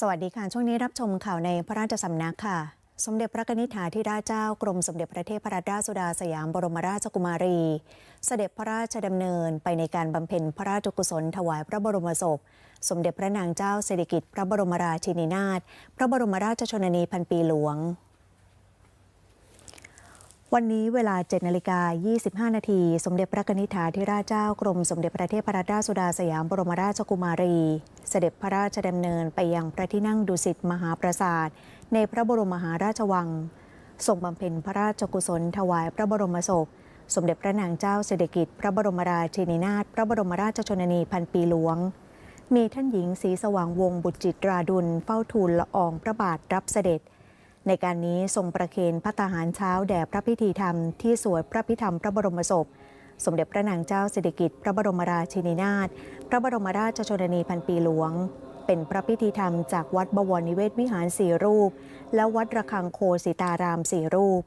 สวัสดีค่ะ ช่วงนี้รับชมข่าวในพระราชสำนักค่ะ สมเด็จพระนิธิาธิราชเจ้ากรมสมเด็จพระเทพรัตนราชสุดาสยามบรมราชกุมารี เสด็จพระราชดำเนินไปในการบำเพ็ญพระราชกุศลถวายพระบรมศพ สมเด็จพระนางเจ้าสิริกิติ์พระบรมราชินีนาถพระบรมราชชนนีพันปีหลวง วันนี้เวลา 7นาฬิกา 25 นาที สมเด็จพระนิธิถาธิราชเจ้ากรม สมเด็จพระเทพรัตนราชสุดาสยามบรมราชกุมารี เสด็จพระราชดำเนินไปยังพระที่นั่งดุสิตมหาปราสาท ในพระบรมมหาราชวังทรงบำเพ็ญพระราชกุศลถวายพระบรมศพ สมเด็จพระนางเจ้าสิริกิตพระบรมราชินีนาถพระบรมราชชนนีพันปีหลวง มีท่านหญิงศรีสว่างวงบุตรจิตราดุลเฝ้าทูลละอองพระบาทรับเสด็จ ในการนี้ทรงประเคนพระทหารเช้าแด่พระพิธีธรรมที่สวดพระพิธรรมพระบรมศพ สมเด็จพระนางเจ้าสิริกิติ์พระบรมราชินีนาถพระบรมราชชนนีพันปีหลวง เป็นพระพิธีธรรมจากวัดบวรนิเวศวิหารสี่รูป และวัดระฆังโคสิตารามสี่รูป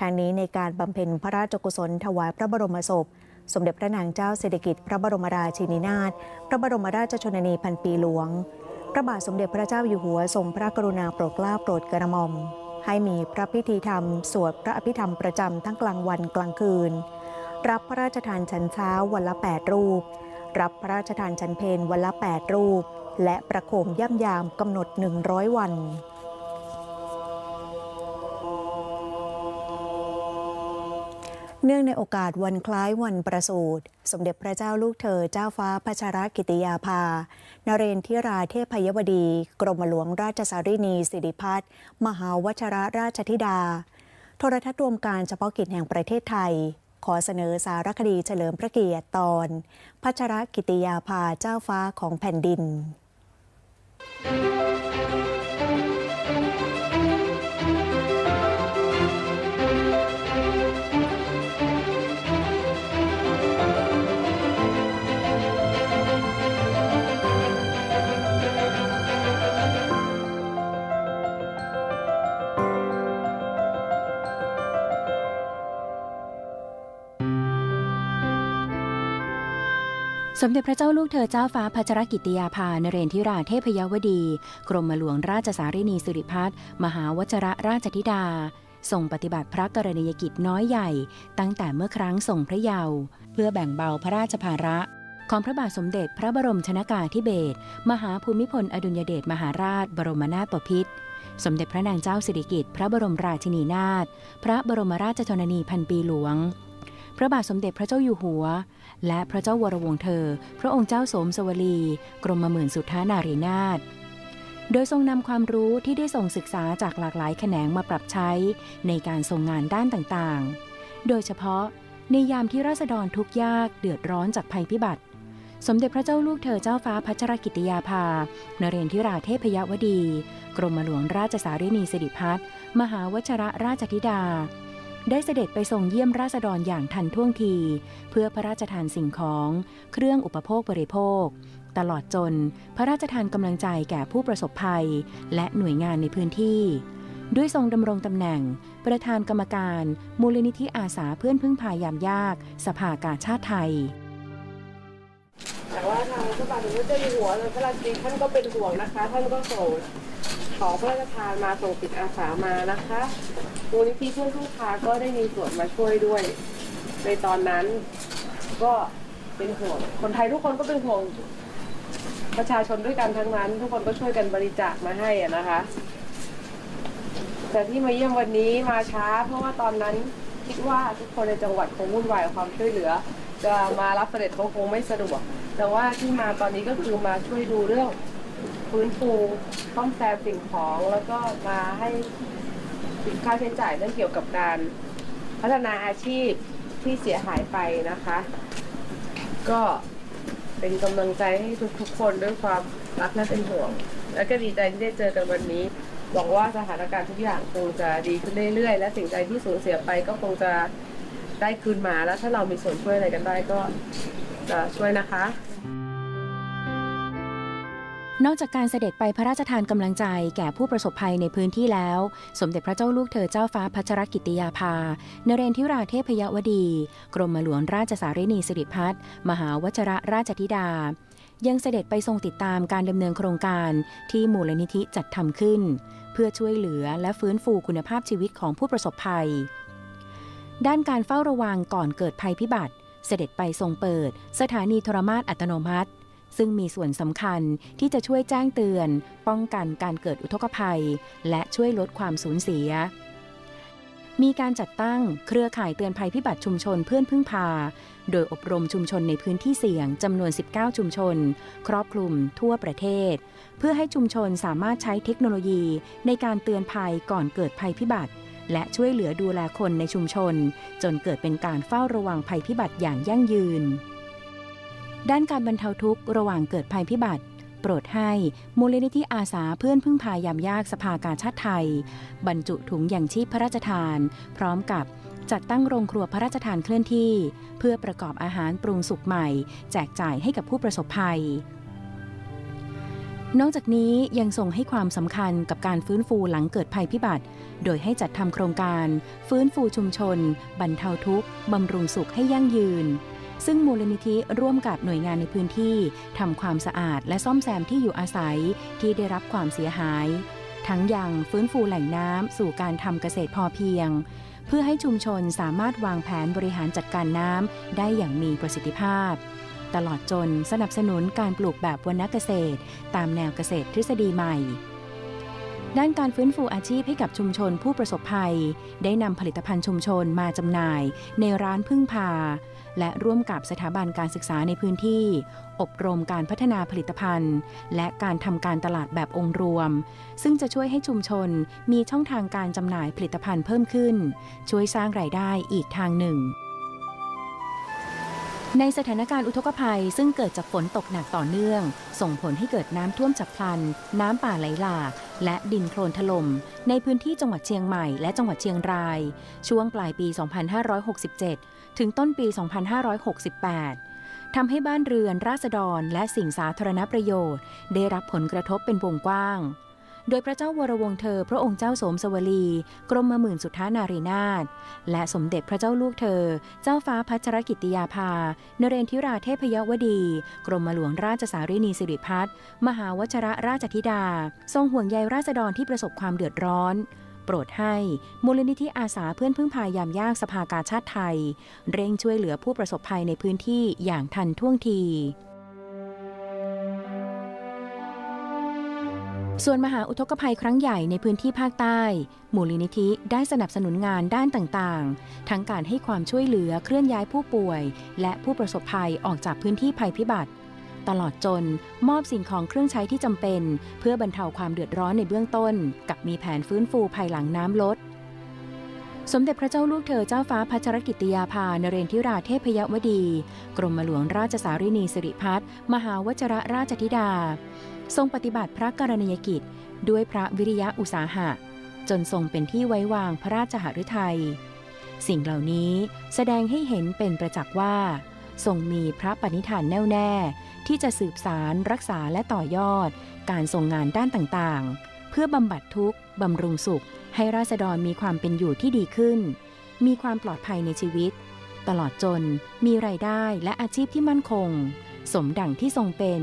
ทางนี้ในการบำเพ็ญพระราชกุศลถวายพระบรมศพ สมเด็จพระนางเจ้าสิริกิติ์พระบรมราชินีนาถพระบรมราชชนนีพันปีหลวง พระบาทสมเด็จพระเจ้าอยู่หัวทรงพระกรุณาโปรดเกล้าโปรดกระหม่อม ให้มีพระพิธีธรรม สวดพระอภิธรรมประจำทั้งกลางวันกลางคืน รับพระราชทานชันเช้าวันละ 8 รูป รับพระราชทานชันเพนวันละ 8 รูป และประโคมย่ำยามกำหนด 100 วัน เนื่องในโอกาสวันคล้ายวันประสูติสมเด็จพระเจ้าลูกเธอเจ้าฟ้าพัชรกิติยาภา นเรนทิราเทพยวดี กรมหลวงราชสารินีสิริพัฒน์มหาวชรราชธิดา โทรทัศน์รวมการเฉพาะกิจแห่งประเทศไทย ขอเสนอสารคดีเฉลิมพระเกียรติตอน พัชรกิติยาภาเจ้าฟ้าของแผ่นดิน สมเด็จพระเจ้าลูกเธอเจ้าฟ้าพัชรกิติยาภานเรนทิราเทพยวดี กรมหลวงราชสารินีสิริพัฒน์มหาวชระราชธิดาทรงปฏิบัติพระกรณียกิจน้อยใหญ่ ตั้งแต่เมื่อครั้งทรงพระเยาว์เพื่อแบ่งเบาพระราชภาระ ของพระบาทสมเด็จพระบรมชนากาธิเบศรมหาภูมิพลอดุลยเดชมหาราช บรมนาถบพิตรสมเด็จพระนางเจ้าสิริกิติ์พระบรมราชินีนาถพระบรมราชชนนีพันปีหลวง พระบาทสมเด็จพระเจ้าอยู่หัว และพระเจ้าวรวงเธอ พระองค์เจ้าสมสวลี กรมหมื่นสุทธานารีนาถโดยทรงนำความรู้ที่ได้ทรงศึกษาจากหลากหลายแขนงมาปรับใช้ในการทรงงานด้านต่างๆ โดยเฉพาะในยามที่ราษฎรทุกยากเดือดร้อนจากภัยพิบัติ สมเด็จพระเจ้าลูกเธอเจ้าฟ้าพัชรกิติยาภา นเรนทิราเทพยวดี กรมหลวงราชสารินีสิริพัฒน์มหาวชระราชธิดา ได้เสด็จไปส่งเยี่ยมราษฎรอย่างทันท่วงที เพื่อพระราชทานสิ่งของ เครื่องอุปโภคบริโภค ตลอดจนพระราชทานกำลังใจแก่ผู้ประสบภัย และหน่วยงานในพื้นที่ ด้วยทรงดำรงตำแหน่ง ประธานกรรมการ มูลนิธิอาสาเพื่อนพึ่งพายามยาก สภากาชาติไทยแต่ว่าทางพระบาทสมเด็จเจ้าอยู่หัวพระราชินีท่านก็เป็นห่วงนะคะ ท่านก็ส่งขอพระราชทานมาส่งจิตอาสามานะคะ มูลนิธิเพื่อนผู้ค้าก็ได้มีส่วนมาช่วยด้วย ในตอนนั้นก็เป็นห่วงคนไทยทุกคนก็เป็นห่วงประชาชนด้วยกันทั้งนั้น ทุกคนก็ช่วยกันบริจาคมาให้อะนะคะ แต่ที่มาเยี่ยมวันนี้มาช้า เพราะว่าตอนนั้นคิดว่าทุกคนในจังหวัดคงวุ่นวายกับความช่วยเหลือ จะมารับเสด็จเขาคงไม่สะดวก แต่ว่าที่มาตอนนี้ก็คือมาช่วยดูเรื่องฟื้นฟูซ่อมแซมสิ่งของแล้วก็มาให้ ค่าใช้จ่ายเรื่องเกี่ยวกับการพัฒนาอาชีพที่เสียหายไปนะคะ ก็เป็นกำลังใจให้ทุกๆคนด้วยความรักและเป็นห่วง แล้วก็ดีใจที่ได้เจอกันวันนี้หวังว่าสถานการณ์ทุกอย่างคงจะดีขึ้นเรื่อยๆ และสิ่งใดที่สูญเสียไปก็คงจะได้คืนมาแล้วถ้าเรามีส่วนช่วยอะไรกันได้ก็จะช่วยนะคะ นอกจากการเสด็จไปพระราชทานกำลังใจแก่ผู้ประสบภัยในพื้นที่แล้ว สมเด็จพระเจ้าลูกเธอเจ้าฟ้าพัชรกิติยาภา เนเรนทิราเทพยวดี กรมหลวงราชสารินีสิริพัฒน์มหาวชระราชธิดา ยังเสด็จไปทรงติดตามการดำเนินโครงการที่มูลนิธิจัดทำขึ้น เพื่อช่วยเหลือและฟื้นฟูคุณภาพชีวิตของผู้ประสบภัย ด้านการเฝ้าระวังก่อนเกิดภัยพิบัติ เสด็จไปทรงเปิด สถานีโทรมาตอัตโนมัติ ซึ่งมีส่วนสำคัญที่จะช่วยแจ้งเตือน ป้องกันการเกิดอุทกภัย และช่วยลดความสูญเสีย มีการจัดตั้งเครือข่ายเตือนภัยพิบัติชุมชนเพื่อนพึ่งพา โดยอบรมชุมชนในพื้นที่เสี่ยงจำนวน 19 ชุมชน ครอบคลุมทั่วประเทศ เพื่อให้ชุมชนสามารถใช้เทคโนโลยีในการเตือนภัยก่อนเกิดภัยพิบัติและช่วยเหลือดูแลคนในชุมชน จนเกิดเป็นการเฝ้าระวังภัยพิบัติอย่างยั่งยืน ด้านการบรรเทาทุกข์ระหว่างเกิดภัยพิบัติ โปรดให้มูลนิธิอาสาเพื่อนพึ่งพายามยากสภากาชาติไทย บรรจุถุงอย่างชีพพระราชทาน พร้อมกับจัดตั้งโรงครัวพระราชทานเคลื่อนที่ เพื่อประกอบอาหารปรุงสุกใหม่ แจกจ่ายให้กับผู้ประสบภัย นอกจากนี้ยังส่งให้ความสำคัญกับการฟื้นฟูหลังเกิดภัยพิบัติ โดยให้จัดทำโครงการ ฟื้นฟูชุมชน บรรเทาทุกข์บำรุงสุขให้ยั่งยืน ซึ่งมูลนิธิร่วมกับหน่วยงานในพื้นที่ทำความสะอาดและซ่อมแซมที่อยู่อาศัยที่ได้รับความเสียหาย ทั้งยังฟื้นฟูแหล่งน้ำสู่การทำเกษตรพอเพียง เพื่อให้ชุมชนสามารถวางแผนบริหารจัดการน้ำได้อย่างมีประสิทธิภาพ ตลอดจนสนับสนุนการปลูกแบบวรรณเกษตร ตามแนวเกษตรทฤษฎีใหม่ ด้านการฟื้นฟูอาชีพให้กับชุมชนผู้ประสบภัย ได้นำผลิตภัณฑ์ชุมชนมาจำหน่ายในร้านพึ่งพา และร่วมกับสถาบันการศึกษาในพื้นที่ อบรมการพัฒนาผลิตภัณฑ์ และการทำการตลาดแบบองค์รวม ซึ่งจะช่วยให้ชุมชนมีช่องทางการจำหน่ายผลิตภัณฑ์เพิ่มขึ้น ช่วยสร้างรายได้อีกทางหนึ่งในสถานการณ์อุทกภัยซึ่งเกิดจากฝนตกหนักต่อเนื่อง ส่งผลให้เกิดน้ำท่วมฉับพลัน น้ำป่าไหลหลาก และดินโคลนถล่มในพื้นที่จังหวัดเชียงใหม่และจังหวัดเชียงราย ช่วงปลายปี 2567 ถึงต้นปี 2568 ทำให้บ้านเรือนราษฎรและสิ่งสาธารณประโยชน์ ได้รับผลกระทบเป็นวงกว้าง โดยพระเจ้าวรวงเธอ พระองค์เจ้าสมสวลี กรมหมื่นสุทธานารีนาถและสมเด็จพระเจ้าลูกเธอ เจ้าฟ้าพัชรกิติยาภานเรนทิราเทพยวดี กรมหลวงราชสารีนีสิริพัฒน์มหาวชระราชธิดา ทรงห่วงใยราษฎรที่ประสบความเดือดร้อนโปรดให้ มูลนิธิอาสาเพื่อนพึ่งพายามยากสภากาชาติไทย เร่งช่วยเหลือผู้ประสบภัยในพื้นที่อย่างทันท่วงที ส่วนมหาอุทกภัยครั้งใหญ่ในพื้นที่ภาคใต้ มูลนิธิได้สนับสนุนงานด้านต่างๆ ทั้งการให้ความช่วยเหลือเคลื่อนย้ายผู้ป่วย และผู้ประสบภัยออกจากพื้นที่ภัยพิบัติ ตลอดจนมอบสิ่งของเครื่องใช้ที่จำเป็น เพื่อบรรเทาความเดือดร้อนในเบื้องต้น กับมีแผนฟื้นฟูภายหลังน้ำลด สมเด็จพระเจ้าลูกเธอเจ้าฟ้าพัชรกิติยาภานเรนทิราเทพยวดี กรมหลวงราชสารีนีสิริพัฒน์มหาวชระราชธิดา ทรงปฏิบัติพระกรณียกิจด้วยพระวิริยะอุตสาหะ จนทรงเป็นที่ไว้วางพระราชหฤทัย สิ่งเหล่านี้แสดงให้เห็นเป็นประจักษ์ว่า ทรงมีพระปณิธานแน่วแน่ ที่จะสืบสารรักษาและต่อยอด การทรงงานด้านต่างๆ เพื่อบำบัดทุกข์ บำรุงสุข ให้ราษฎรมีความเป็นอยู่ที่ดีขึ้น มีความปลอดภัยในชีวิต ตลอดจนมีรายได้และอาชีพที่มั่นคง สมดังที่ทรงเป็น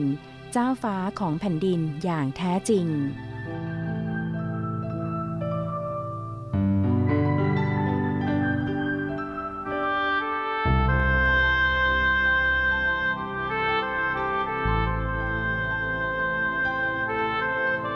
เจ้าฟ้าของแผ่นดินอย่างแท้จริง